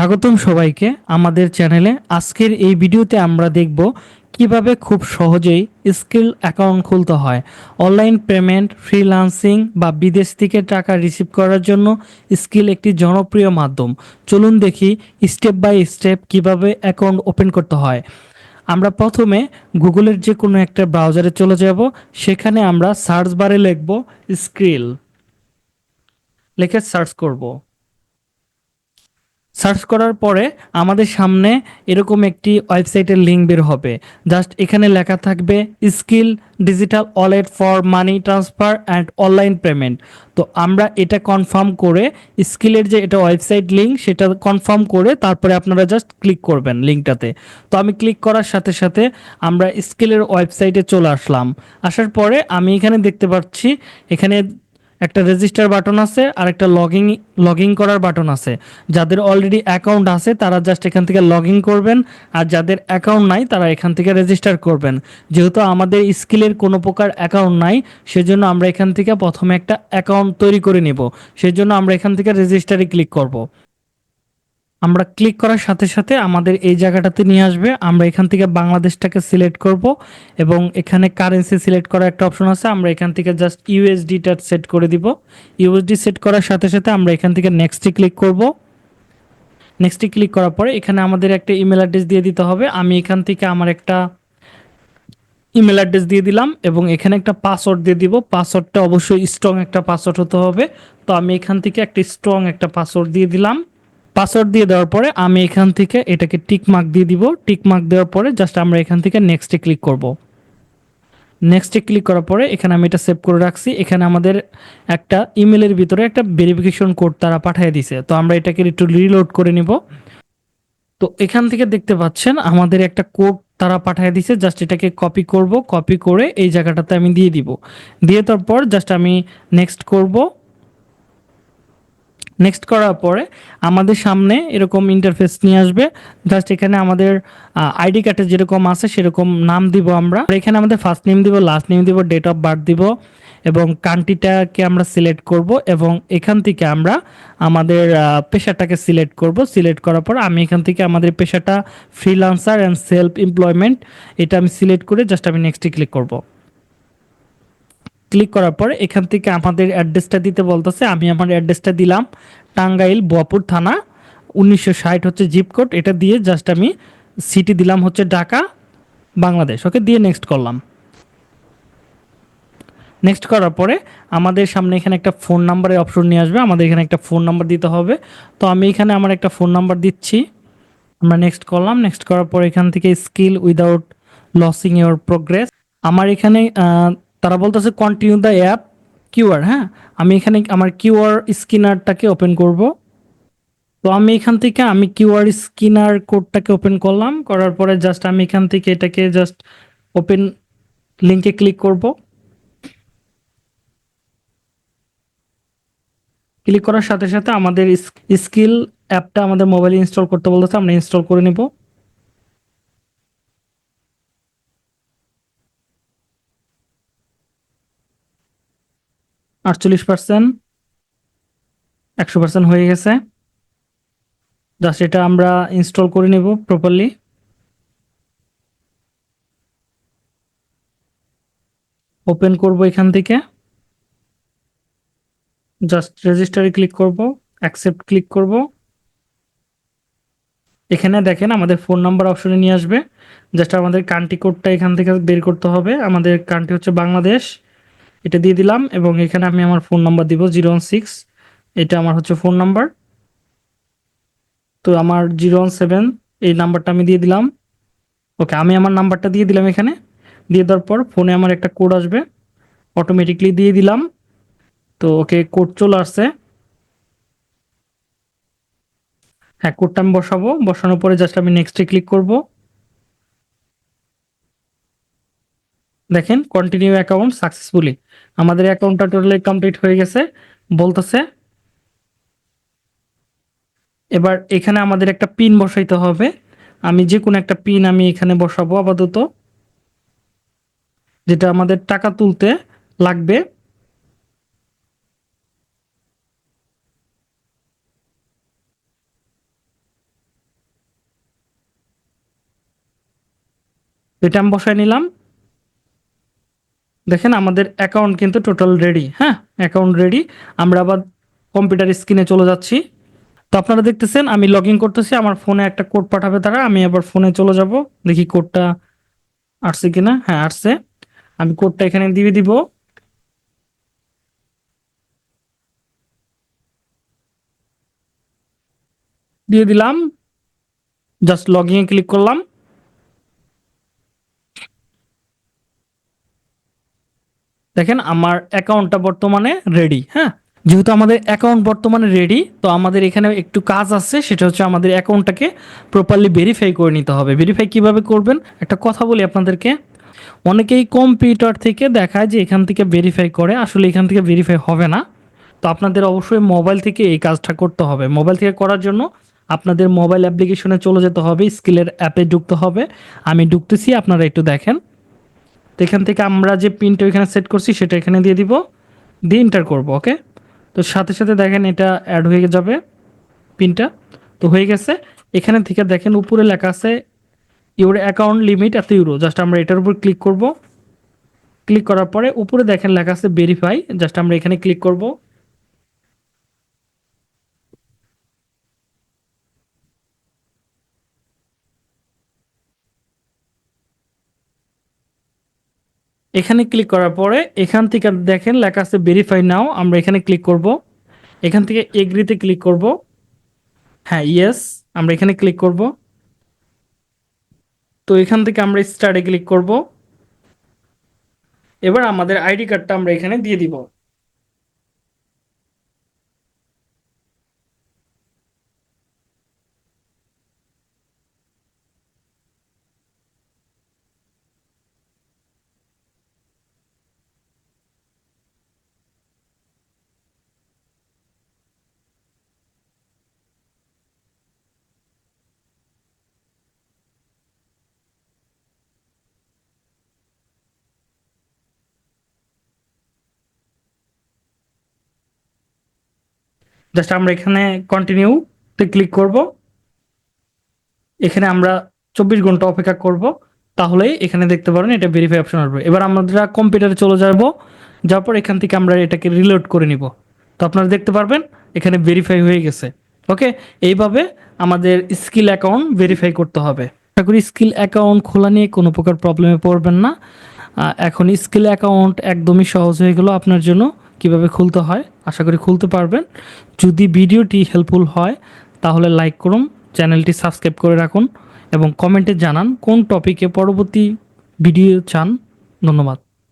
স্বাগতম সবাইকে আমাদের চ্যানেলে। আজকের এই ভিডিওতে আমরা দেখব কীভাবে খুব সহজেই স্কিল অ্যাকাউন্ট খুলতে হয়। অনলাইন পেমেন্ট, ফ্রিল্যান্সিং বা বিদেশ থেকে টাকা রিসিভ করার জন্য স্কিল একটি জনপ্রিয় মাধ্যম। চলুন দেখি স্টেপ বাই স্টেপ কীভাবে অ্যাকাউন্ট ওপেন করতে হয়। আমরা প্রথমে গুগলের যে কোনো একটা ব্রাউজারে চলে যাব। সেখানে আমরা সার্চ বারে লিখব স্কিল। লিখে সার্চ করব। সার্চ করার পরে আমাদের সামনে এরকম একটি ওয়েবসাইটের লিঙ্ক বের হবে। জাস্ট এখানে লেখা থাকবে, Skrill digital wallet for money transfer and online payment. তো আমরা এটা কনফার্ম করে, স্কিলের যে এটা ওয়েবসাইট লিঙ্ক, সেটা কনফার্ম করে তারপরে আপনারা জাস্ট ক্লিক করবেন লিঙ্কটাতে। তো আমি ক্লিক করার সাথে সাথে আমরা স্কিলের ওয়েবসাইটে চলে আসলাম। আসার পরে আমি এখানে দেখতে পাচ্ছি, এখানে একটা রেজিস্টার বাটন আছে, আর একটা লগিং লগিং করার বাটন আছে। যাদের অলরেডি অ্যাকাউন্ট আছে, তারা জাস্ট এখান থেকে লগ করবেন, আর যাদের অ্যাকাউন্ট নাই, তারা এখান থেকে রেজিস্টার করবেন। যেহেতু আমাদের স্কিলের কোনো প্রকার অ্যাকাউন্ট নাই, সেজন্য আমরা এখান থেকে প্রথমে একটা অ্যাকাউন্ট তৈরি করে নেব। সেজন্য আমরা এখান থেকে রেজিস্টারে ক্লিক করব। আমরা ক্লিক করার সাথে সাথে আমাদের এই জায়গাটাতে নিয়ে আসবে। আমরা এখান থেকে বাংলাদেশটাকে সিলেক্ট করব এবং এখানে কারেন্সি সিলেক্ট করার একটা অপশন আছে। আমরা এখান থেকে জাস্ট ইউএসডিটা সেট করে দিব। ইউএসডি সেট করার সাথে সাথে আমরা এখান থেকে নেক্সটে ক্লিক করব। নেক্সটে ক্লিক করার পরে এখানে আমাদের একটা ইমেল অ্যাড্রেস দিয়ে দিতে হবে। আমি এখান থেকে আমার একটা ইমেল অ্যাড্রেস দিয়ে দিলাম এবং এখানে একটা পাসওয়ার্ড দিয়ে দিব। পাসওয়ার্ডটা অবশ্যই স্ট্রং একটা পাসওয়ার্ড হতে হবে। তো আমি এখান থেকে একটা স্ট্রং একটা পাসওয়ার্ড দিয়ে দিলাম। পাসওয়ার্ড দিয়ে দেওয়ার পরে আমি এখান থেকে এটাকে টিক মার্ক দিয়ে দিব। টিক মার্ক দেওয়ার পরে জাস্ট আমরা এখান থেকে নেক্সটে ক্লিক করব। নেক্সটে ক্লিক করার পরে এখানে আমি এটা সেভ করে রাখছি। এখানে আমাদের একটা ইমেলের ভিতরে একটা ভেরিফিকেশন কোড তারা পাঠিয়ে দিছে। তো আমরা এটাকে একটু রিলোড করে নিব। তো এখান থেকে দেখতে পাচ্ছেন আমাদের একটা কোড তারা পাঠিয়ে দিছে। জাস্ট এটাকে কপি করব। কপি করে এই জায়গাটাতে আমি দিয়ে দিব। দিয়ে তারপর জাস্ট আমি নেক্সট করব। নেক্সট করার পরে আমাদের সামনে এরকম ইন্টারফেস নিয়ে আসবে। জাস্ট এখানে আমাদের আইডি কার্ডে যেরকম আছে সেরকম নাম দিব আমরা। এখানে আমাদের ফার্স্ট নেম দিব লাস্ট নেম দিব ডেট অফ বার্থ দিব এবং কান্ট্রিটাকে আমরা সিলেক্ট করব এবং এখান থেকে আমরা আমাদের পেশাটাকে সিলেক্ট করব। সিলেক্ট করার পর আমি এখান থেকে আমাদের পেশাটা ফ্রিলান্সার অ্যান্ড সেলফ এমপ্লয়মেন্ট এটা আমি সিলেক্ট করে জাস্ট আমি নেক্সটে ক্লিক করব। ক্লিক করার পরে এখান থেকে আমাদের অ্যাড্রেসটা দিতে বলতেছে, আমি আমার অ্যাড্রেসটা দিলাম টাঙ্গাইল বোয়াপুর থানা, উনিশশো ষাট হচ্ছে জিপ কোড এটা দিয়ে জাস্ট আমি সিটি দিলাম হচ্ছে ঢাকা, বাংলাদেশ। ওকে দিয়ে নেক্সট করলাম। নেক্সট করার পরে আমাদের সামনে এখানে একটা ফোন নাম্বারের অপশন নিয়ে আসবে, আমাদের এখানে একটা ফোন নাম্বার দিতে হবে। তো আমি এখানে আমার একটা ফোন নাম্বার দিচ্ছি, আমরা নেক্সট করলাম। নেক্সট করার পর এখান থেকে Skrill without losing your progress আমার এখানে তারা বলতেছে কন্টিনিউ দ্য অ্যাপ কিউআর হ্যাঁ? আমি এখানে আমার কিউআর স্ক্যানারটাকে ওপেন করব। তো আমি এখান থেকে আমি কিউআর স্ক্যানার কোডটাকে ওপেন করলাম। করার পরে জাস্ট আমি এখান থেকে এটাকে জাস্ট ওপেন লিঙ্কে ক্লিক করব। ক্লিক করার সাথে সাথে আমাদের স্কিল অ্যাপটা আমাদের মোবাইলে ইনস্টল করতে বলতেছে, আমরা ইনস্টল করে নিব। আটচল্লিশ পার্সেন্ট একশো পার্সেন্ট হয়ে গেছে। জাস্ট এটা আমরা ইনস্টল করে নেব প্রপারলি ওপেন করব এখান থেকে। জাস্ট রেজিস্টারে ক্লিক করব অ্যাকসেপ্ট ক্লিক করব। এখানে দেখেন আমাদের ফোন নাম্বার অপশনে নিয়ে আসবে। জাস্ট আমাদের কান্ট্রি কোডটা এখান থেকে বের করতে হবে। আমাদের কান্ট্রি হচ্ছে বাংলাদেশ। এটা দিয়ে দিলাম এবং এখানে আমি আমার ফোন নাম্বার দিব জিরো ওয়ান সিক্স এটা আমার হচ্ছে ফোন নাম্বার তো আমার জিরো ওয়ান সেভেন এই নাম্বারটা আমি দিয়ে দিলাম। ওকে, আমি আমার নাম্বারটা দিয়ে দিলাম এখানে। দিয়ে দেওয়ার পর ফোনে আমার একটা কোড আসবে। অটোমেটিকলি দিয়ে দিলাম। তো ওকে কোড চলে আসছে। হ্যাঁ কোডটা আমি বসাবো। বসানোর পরে জাস্ট আমি নেক্সটে ক্লিক করব। দেখেন কন্টিনিউ অ্যাকাউন্ট সাকসেসফুলি আমাদের অ্যাকাউন্টটা টোটালি কমপ্লিট হয়ে গেছে। বলতেছে, এবার এখানে আমাদের একটা পিন বসাইতে হবে। আমি যে কোনো একটা পিন আমি এখানে বসাবো আপাতত। যেটা আমাদের টাকা তুলতে লাগবে। এটা আমি বসায় নিলাম। দেখেন আমাদের অ্যাকাউন্ট কিন্তু টোটাল রেডি হ্যাঁ? অ্যাকাউন্ট রেডি আমরা আবার কম্পিউটার স্ক্রিনে চলে যাচ্ছি। তো আপনারা দেখতেছেন, আমি লগ ইন করতেছি, আমার ফোনে একটা কোড পাঠাবে তারা, আমি আবার ফোনে চলে যাব। দেখি কোডটা আসছে কিনা? হ্যাঁ আসছে। আমি কোডটা এখানে দিয়ে দিব। দিয়ে দিলাম। জাস্ট লগ ইন ক্লিক করলাম। দেখেন আমার অ্যাকাউন্টটা বর্তমানে রেডি হ্যাঁ? যেহেতু আমাদের অ্যাকাউন্ট বর্তমানে রেডি তো আমাদের এখানে একটু কাজ আছে, সেটা হচ্ছে আমাদের অ্যাকাউন্টটাকে প্রপারলি ভেরিফাই করে নিতে হবে। ভেরিফাই কীভাবে করবেন? একটা কথা বলি আপনাদেরকে। অনেকেই কম্পিউটার থেকে দেখায় যে এখান থেকে ভেরিফাই করে, আসলে এখান থেকে ভেরিফাই হবে না। তো আপনাদের অবশ্যই মোবাইল থেকে এই কাজটা করতে হবে। মোবাইল থেকে করার জন্য আপনাদের মোবাইল অ্যাপ্লিকেশনে চলে যেতে হবে স্কিলের অ্যাপে ঢুকতে হবে। আমি ঢুকতেছি, আপনারা একটু দেখেন। তো এখান থেকে আমরা যে পিনটা ওইখানে সেট করছি, সেটা এখানে দিয়ে দিব। দিয়ে ইন্টার করব ওকে তো সাথে সাথে দেখেন এটা অ্যাড হয়ে যাবে পিনটা তো হয়ে গেছে। এখানে থেকে দেখেন উপরে লেখা আছে ইউর অ্যাকাউন্ট লিমিট এত ইউরো জাস্ট আমরা এটার উপর ক্লিক করব। ক্লিক করার পরে উপরে দেখেন লেখা আছে ভেরিফাই জাস্ট আমরা এখানে ক্লিক করব। এখানে ক্লিক করার পরে এখান থেকে দেখেন লেখা আছে ভেরিফাই নাও আমরা এখানে ক্লিক করব। এখান থেকে এগ্রিতে ক্লিক করব। হ্যাঁ ইয়েস আমরা এখানে ক্লিক করব। তো এখান থেকে আমরা স্টার্টে ক্লিক করব। এবার আমাদের আইডি কার্ডটা আমরা এখানে দিয়ে দিব। জাস্ট আমরা এখানে কন্টিনিউতে ক্লিক করব। এখানে আমরা চব্বিশ ঘণ্টা অপেক্ষা করব। তাহলে এখানে দেখতে পারেন এটা ভেরিফাই অপশন আসবে। এবার আমরা কম্পিউটারে চলে যাব। যাওয়ার পর এখান থেকে আমরা এটাকে রিলোড করে নিব। তো আপনারা দেখতে পারবেন, এখানে ভেরিফাই হয়ে গেছে। ওকে এইভাবে আমাদের স্কিল অ্যাকাউন্ট ভেরিফাই করতে হবে। আশা করি স্কিল অ্যাকাউন্ট খোলা নিয়ে কোনো প্রকার প্রবলেমে পড়বেন না। এখন স্কিল অ্যাকাউন্ট একদমই সহজ হয়ে গেল আপনার জন্য। কীভাবে খুলতে হয়, আশা করি খুলতে পারবেন। যদি ভিডিওটি হেল্পফুল হয়, তাহলে লাইক করুন, চ্যানেলটি সাবস্ক্রাইব করে রাখুন এবং কমেন্টে জানান কোন টপিকে পরবর্তী ভিডিও চান। ধন্যবাদ।